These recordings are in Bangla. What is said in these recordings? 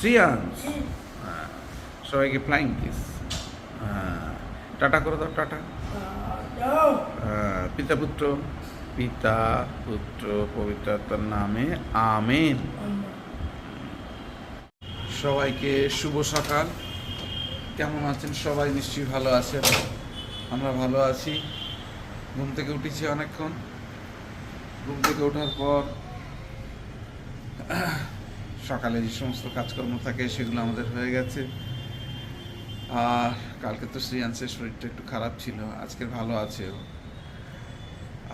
শ্রিয়াংশ সবাইকে ফ্লাইং কিস টাটা করে দাও টাটা পিতা পুত্র পিতা পুত্র পবিত্রতার নামে আমেন সবাইকে শুভ সকাল। কেমন আছেন সবাই? নিশ্চয়ই ভালো আছেন। আমরা ভালো আছি। ঘুম থেকে উঠেছি অনেকক্ষণ। ঘুম থেকে ওঠার পর সকালে যে সমস্ত কাজকর্ম থাকে সেগুলো আমাদের হয়ে গেছে। আর কালকে তো শ্রিয়াংশের শরীরটা একটু খারাপ ছিল আজকের ভালো আছে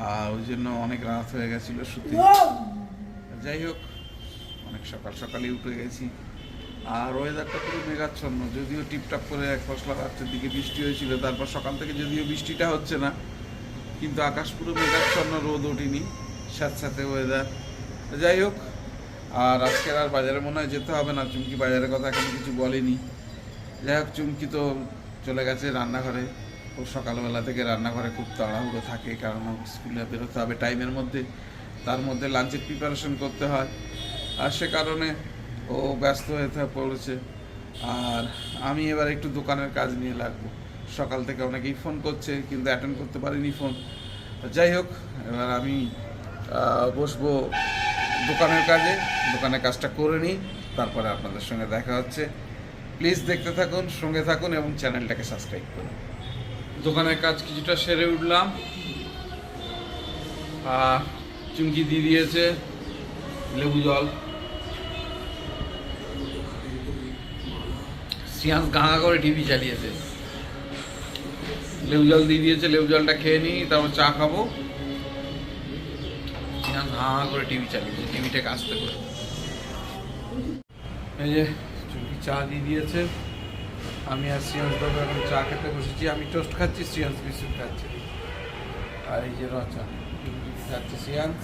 আর ওই জন্য অনেক রাত হয়ে গেছিল শুতে। যাই হোক, অনেক সকাল সকালে উঠে গেছি। আর ওয়েদারটা পুরো মেঘাচ্ছন্ন, যদিও টিপটাপ করে এক ফসলা রাত্রের দিকে বৃষ্টি হয়েছিল, তারপর সকাল থেকে যদিও বৃষ্টিটা হচ্ছে না, কিন্তু আকাশ পুরো মেঘাচ্ছন্ন, রোদ ওঠেনি স্যাঁতস্যাঁতে ওয়েদার যাই হোক আর আজকের আর বাজারে মনে হয় যেতে হবে না, চুমকি বাজারের কথা এখন কিছু বলেনি। যাই হোক, চুমকি তো চলে গেছে রান্নাঘরে। ও সকালবেলা থেকে রান্নাঘরে খুব তাড়াহুড়ো থাকে, কারণ স্কুলে বেরোতে হবে টাইমের মধ্যে। তার মধ্যে লাঞ্চের প্রিপারেশন করতে হয়। আর সে কারণে ও ব্যস্ত হয়ে পড়েছে। আর আমি এবার একটু দোকানের কাজ নিয়ে লাগবো। সকাল থেকে অনেকেই ফোন করছে, কিন্তু অ্যাটেন্ড করতে পারিনি ফোন যাই হোক, এবার আমি বসবো দোকানের কাজে, দোকানের কাজটা করে নিই, তারপরে আপনাদের সঙ্গে দেখা হচ্ছে। প্লিজ দেখতে থাকুন, সঙ্গে থাকুন এবং চ্যানেলটাকে সাবস্ক্রাইব করুন। দোকানের কাজ কিছুটা সেরে উঠলাম। আর চুমকি দিয়ে দিয়েছে লেবু জল। সিয়ান্স গাঁগা করে টিভি চালিয়েছে। লেবু জল দিয়ে দিয়েছে, লেবু জলটা খেয়ে নিই, তারপর চা খাব। হাঁ করে টিভি চালিয়েছে টিভিটাকে আসতে করে। এই যে, চুমকি চা দিয়ে দিয়েছে। আমি আর সিয়ান্স বাবু এখন চা খেতে বসেছি। আমি টোস্ট খাচ্ছি সিয়ান্স বিস্কুট খাচ্ছে। আর এই যে রচা খাচ্ছে সিয়ান্স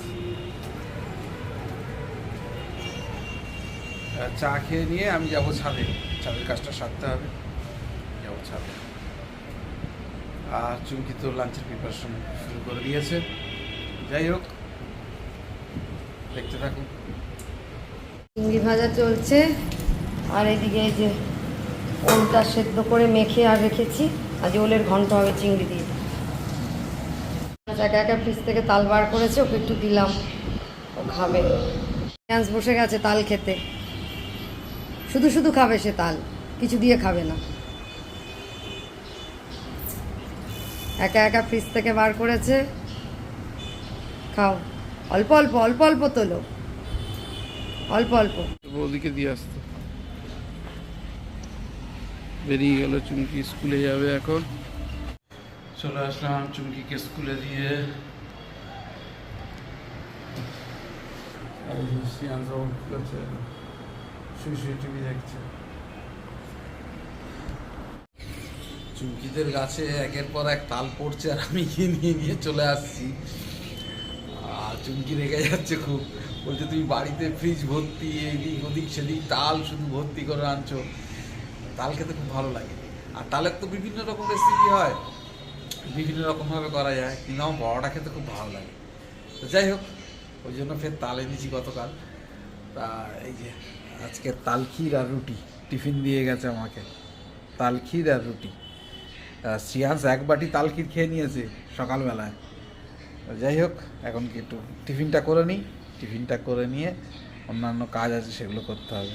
চা খেয়ে নিয়ে আমি যাব ছাদে। ছাদের কাজটা সারতে হবে। যাব ছাদে। আর চুমকি তো লাঞ্চের প্রিপারেশন শুরু করে দিয়েছে। যাই হোক দেখতে থাকুন। চিংড়ি ভাজা চলছে। আর এদিকে এই যে ওলটা সেদ্ধ করে মেখে আর রেখেছি। আজ ওলের ঘন্ট হবে চিংড়ি দিয়ে। একা একা ফ্রিজ থেকে তাল বার করেছে, ওকে একটু দিলাম। ও খাবে। ডান্স বসে গেছে তাল খেতে। শুধু শুধু খাবে সে তাল, কিছু দিয়ে খাবে না। একা একা ফ্রিজ থেকে বার করেছে। খাও। অল্প অল্প অল্প অল্প তোলো। অল্প অল্প। ওদিকে দিয়ে আসতো। বেরিয়ে গেল চুমকি স্কুলে যাবে এখন। চলে আসলাম চুমকিকে স্কুলে দিয়ে। টিভি দেখছে। চুমকিদের গাছে একের পর এক তাল পড়ছে আর আমি নিয়ে নিয়ে চলে আসছি। চুমকি রেগে যাচ্ছে খুব। বলছে, তুমি বাড়িতে ফ্রিজ ভর্তি, এদিক ওদিক সেদিক তাল শুধু ভর্তি করে আনছো। তাল খেতে খুব ভালো লাগে। আর তালের তো বিভিন্ন রকম রেসিপি হয়। বিভিন্ন রকমভাবে করা যায়, কিন্তু আমার বড়াটা খেতে খুব ভালো লাগে। তো যাই হোক, ওই জন্য ফের তাল এনেছি গতকাল। তা এই যে, আজকে তাল ক্ষীর আর রুটি, টিফিন দিয়ে গেছে আমাকে। তাল ক্ষীর আর রুটি। শ্রিয়াংশ এক বাটি তাল ক্ষীর খেয়ে নিয়েছে সকালবেলায়। যাই হোক এখন কি একটু টিফিনটা করে নিই। টিফিনটা করে নিয়ে অন্যান্য কাজ আছে সেগুলো করতে হবে।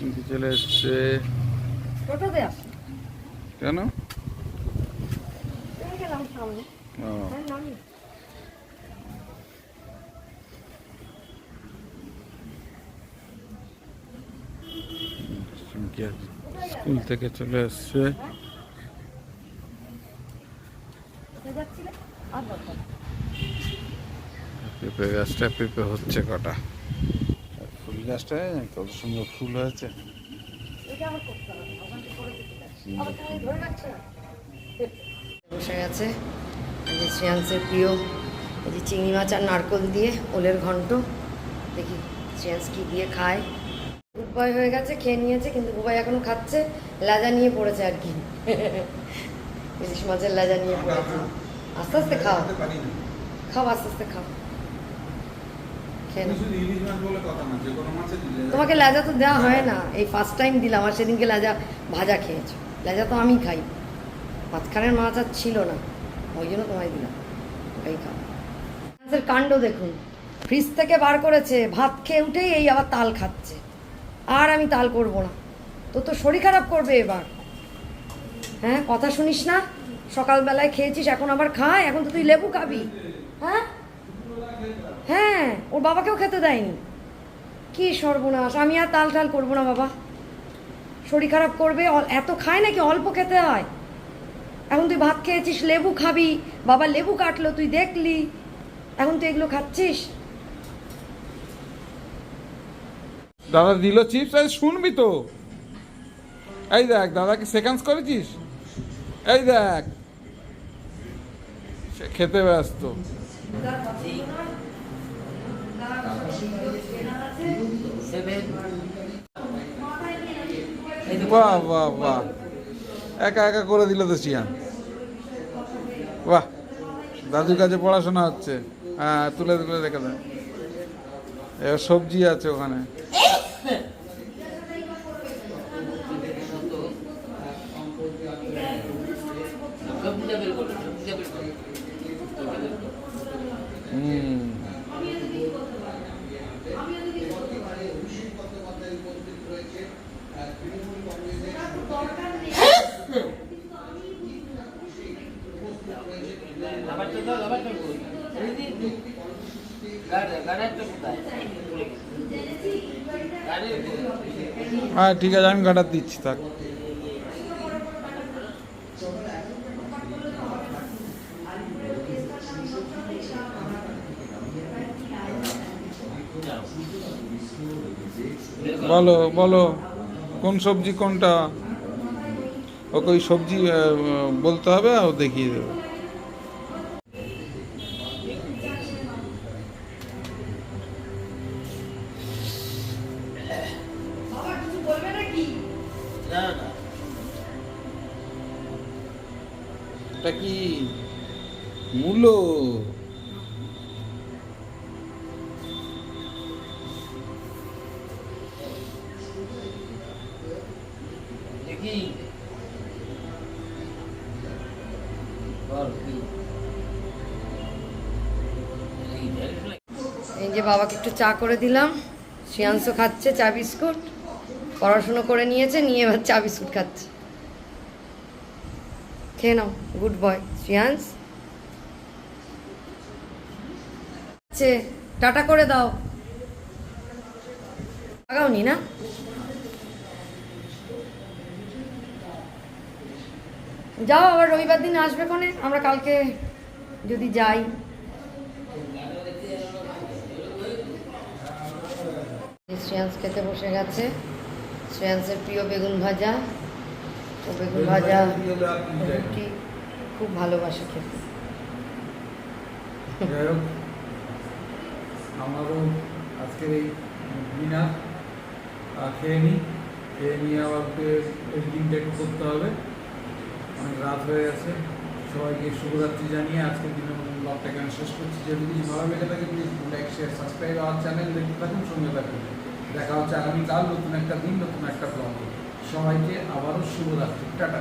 চুমকি চলে এসছে। কেন? হ্যাঁ স্কুল থেকে চলে এসছে কোথায় যাচ্ছিলে আর দরকার নেই। পেঁপে গাছটা পেঁপে হচ্ছে কটা? ফুল গাছটা কত সুন্দর ফুল হয়েছে? বসে গেছে এই যে শ্রেয়াংসের প্রিয় এই যে চিংড়ি মাছ আর নারকল দিয়ে ওলের ঘন্ট। দেখি শ্রেয়াংস কি দিয়ে খায়। গুড বয় হয়ে গেছে খেয়ে নিয়েছে কিন্তু বুবাই এখনও খাচ্ছে লাজা নিয়ে পড়েছে আর কি। ইলিশ মাছের লাজা নিয়ে পড়েছে। আস্তে আস্তে খাও। খাও আস্তে আস্তে খাও। খেয়ে নাও। তোমাকে লেজা তো দেওয়া হয় না। এই ফার্স্ট টাইম দিলাম আর সেদিনকে লেজা ভাজা খেয়েছো। লেজা তো আমি খাই। মাঝখানের মাছ আর ছিল না ওই জন্য তোমায় দিলাম। ওই খাও। কাণ্ড দেখুন। ফ্রিজ থেকে বার করেছে ভাত খেয়ে উঠেই এই আবার তাল খাচ্ছে। আর আমি তাল করব না। তো তো শরীর খারাপ করবে এবার। হ্যাঁ কথা শুনিস না? সকালবেলায় খেয়েছিস এখন আবার খায় এখন তো তুই লেবু খাবি। হ্যাঁ? হ্যাঁ ওর বাবাকেও খেতে দেয়নি। কি সর্বনাশ আমি আর তাল টাল করব না বাবা। শরীর খারাপ করবে এত খায় নাকি অল্প খেতে হয়। এখন তুই ভাত খেয়েছিস লেবু খাবি বাবা লেবু কাটলো তুই দেখলি। এখন তুই এগুলো খাচ্ছিস? দাদা দিল চিপস আরে শুনবি তো। এই দেখ দাদাকে সেকেন্ডস করেছিস? এই দেখ। খেতে ব্যস্ত। বাহ বাহ বাহ। একা একা করে দিল তো চিয়ান বাহ, দাদুর কাছে পড়াশোনা হচ্ছে। হ্যাঁ তুলে তুলে রেখে দেয় এবার সবজি আছে ওখানে। হুম হ্যাঁ ঠিক আছে আমি ঘাটার দিচ্ছি, থাক। বলো বলো, কোন সবজি কোনটা? ওকে সবজি বলতে হবে আর দেখিয়ে দেবে। এটা কি মূলো? এই যে বাবাকে একটু চা করে দিলাম। শ্রেয়াংশ খাচ্ছে চা বিস্কুট, পড়াশুনো করে নিয়েছে, নিয়ে এবার চা বিস্কুট খাচ্ছে। খেয়ে নাও, গুড বয় শ্রেয়াংশ আছে টাটা করে দাও। লাগাওনি না? যাও, আবার রবিবার দিন আসবে কোনে, আমরা কালকে যদি যাই। শ্রেয়াংশ খেতে বসে গেছে। শ্রেয়াংসের প্রিয় বেগুন ভাজা। ও বেগুন ভাজা রুটি খুব ভালোবাসে খেতে। যাই হোক আমারও আজকের এই ডিনার খেয়ে নিই খেয়ে নিয়ে আবার এডিটিংটা একটু করতে হবে। অনেক রাত হয়ে গেছে। সবাইকে শুভরাত্রি জানিয়ে আজকের দিনের ব্লগটা এখানে শেষ করছি। যদি কিছু ভালো লেগে থাকে প্লিজ লাইক শেয়ার সাবস্ক্রাইব আমার চ্যানেল দেখতে থাকুন সঙ্গে থাকুন। দেখা হচ্ছে আগামীকাল নতুন একটা দিন নতুন একটা ব্লগে। সবাইকে আবারও শুভরাত্রি। টাটা।